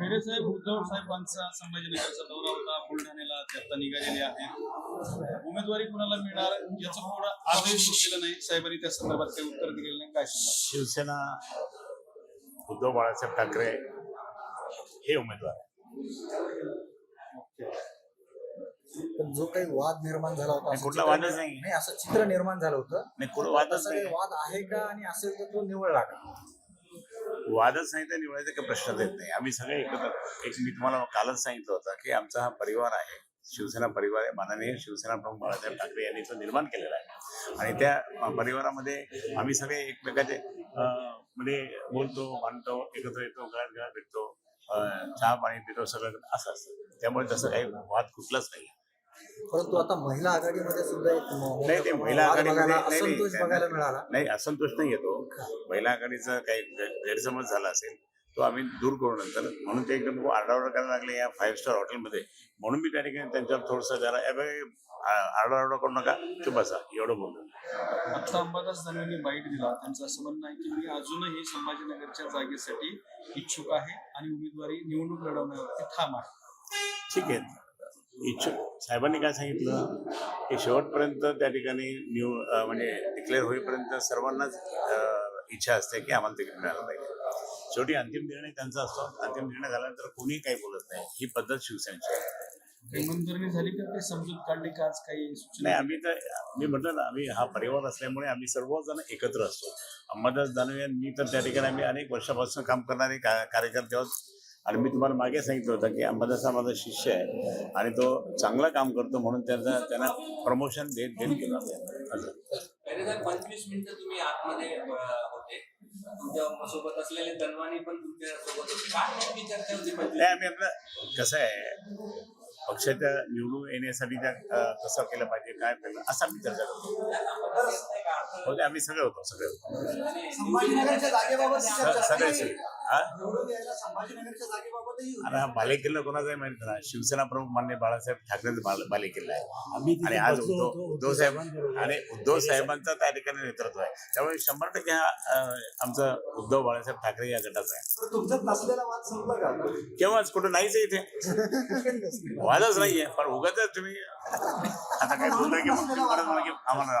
खैरे साहेब उद्धव साहेबांचा संभाजीनगरचा दौरा होता बुलढाण्याला ते आता निघालेले आहेत. उमेदवारी कुणाला मिळणार याचं थोडं आदेश केलं नाही. साहेबांनी त्या संदर्भात काही उत्तर दिलेलं नाही काय शिवसेना उद्धव बाळासाहेब ठाकरे हे उमेदवार आहे. पण जो काही वाद निर्माण झाला होता कुठला वादच नाही. नाही असं चित्र निर्माण झालं होतं. नाही. वाद आहे का? आणि असेल तर तो निवडला का? वादच नाही तर निवडायचा काही प्रश्नच येत नाही. आम्ही सगळे एकत्र एक मी तुम्हाला कालच सांगितलं होतं की आमचा हा परिवार आहे शिवसेना परिवार आहे माननीय शिवसेना प्रमुख बाळासाहेब ठाकरे यांनी तो निर्माण केलेला आहे. आणि त्या परिवारामध्ये आम्ही सगळे एकमेकाचे म्हणजे बोलतो मानतो एकत्र येतो गळ्यात गळ्यात भेटतो चहा पाणी पितो सगळं असं असतं. त्यामुळे तसं काही वाद कुठलाच नाही परंतु आता महिला आघाडीमध्ये सुद्धा एक म- नाही ते महिला वाद आघाडीमध्ये बघायला- नाही, नाही, असंतोष बघायला मिळाला. नाही असंतोष नाही येतो. महिला आघाडीचा काही गैरसमज झाला असेल तो आम्ही दूर करू नंतर. म्हणून ते एकदम आरडाओरडा करायला लागले या फाईव्ह स्टार हॉटेलमध्ये म्हणून मी त्या ठिकाणी त्यांच्यावर थोडंसं जरा "ए बाई, आ- आरडाओरडा करू नका चुप बसा एवढं बोललो. आता अंबादास दानवेंनी बाईट दिला. त्यांचं असं म्हणणं आहे की मी अजूनही संभाजीनगरच्या जागेसाठी इच्छुक आहे आणि उमेदवारी निवडणूक लढवण्यावरती ठाम आहे. ठीक आहे. इच्छुक साहेबांनी काय सांगितलं? की शेवटपर्यंत त्या ठिकाणी न्यू म्हणजे डिक्लेअर होईपर्यंत सर्वांनाच इच्छा असते की आम्हाला तिकीट मिळालं पाहिजे. शेवटी अंतिम निर्णय त्यांचा असतो. अंतिम निर्णय झाल्यानंतर कोणी काही बोलत नाही. ही पद्धत शिवसेनेची आहे. झाली काही समजूत काढली का आज काही नाही आम्ही तर मी म्हटलं ना आम्ही हा परिवार असल्यामुळे आम्ही सर्वजण एकत्र असतो. अंबादास दानवे मी तर त्या ठिकाणी आम्ही अनेक वर्षापासून काम करणारे कार्यकर्ते आहोत. आणि मी तुम्हाला मागे सांगितलं होतं की अंबादास हा माझा शिष्य आहे आणि तो चांगलं काम करतो म्हणून त्यांना त्यांना प्रमोशन देत देत गेलं पंचवीस मिनिटं तुम्ही आतमध्ये होते तुमच्यासोबत असलेले धनवानी पण तुमच्यासोबत होते काय नेमकी चर्चा होती पंचवीस नाही आम्ही आपलं कसं आहे पक्षाच्या निवडून येण्यासाठी त्या कसं केलं पाहिजे काय केलं असं आम्ही चर्चा करतो होते आम्ही सगळे होतो सगळे होतो सगळे सगळे हा? हा बालेकिल्ला कोणाचा आहे माहिती ना शिवसेना प्रमुख मान्य बाळासाहेब ठाकरेंचा बाल- बालेकिल्ला आहे. आणि आज उद्धव उद्धव साहेब आणि उद्धव साहेबांचा त्या ठिकाणी नेतृत्व आहे. त्यामुळे शंभर टक्के हा आमचा उद्धव बाळासाहेब ठाकरे या गटाचा आहे. तुमच्यात केव्हाच? कुठं नाहीच आहे इथे. वादच नाहीये पण उगाच तुम्ही आता काय बोलतोय की आम्हाला.